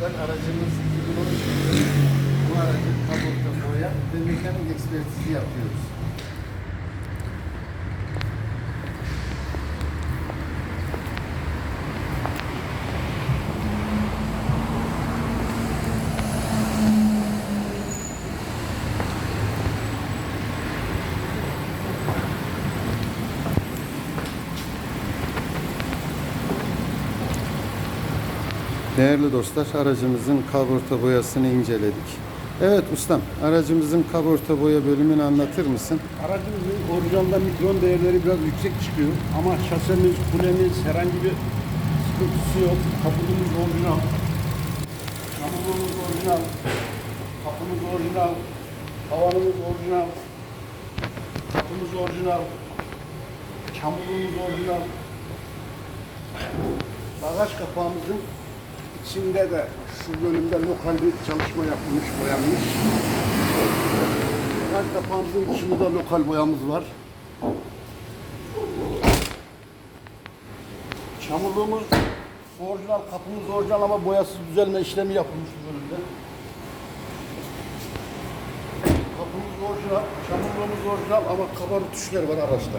dostlar aracımız 2013 yılı. Bu aracın kaporta boya ve mekanik ekspertizi yapıyoruz. Değerli dostlar, aracımızın kaporta boyasını inceledik. Evet ustam, aracımızın kaporta boya bölümünü anlatır mısın? Aracımızın orijinalde mikron değerleri biraz yüksek çıkıyor ama şasemiz, kulemiz herhangi bir sıkıntısı yok. Kapımız orijinal. Çamurluğumuz orijinal. Kapımız orijinal. Havanımız orijinal. Kapımız orijinal. Çamurluğumuz orijinal. Bagaj kapağımızın içinde de şu bölümde lokal bir çalışma yapılmış, boyanmış. Bagaj kapağımızın içinde de lokal boyamız var. Çamurluğumuz orijinal, kapımız orijinal ama boyasız düzelme işlemi yapılmış bu bölümde. Kapımız orijinal, çamurluğumuz orijinal ama kabarık tuşları var araçta.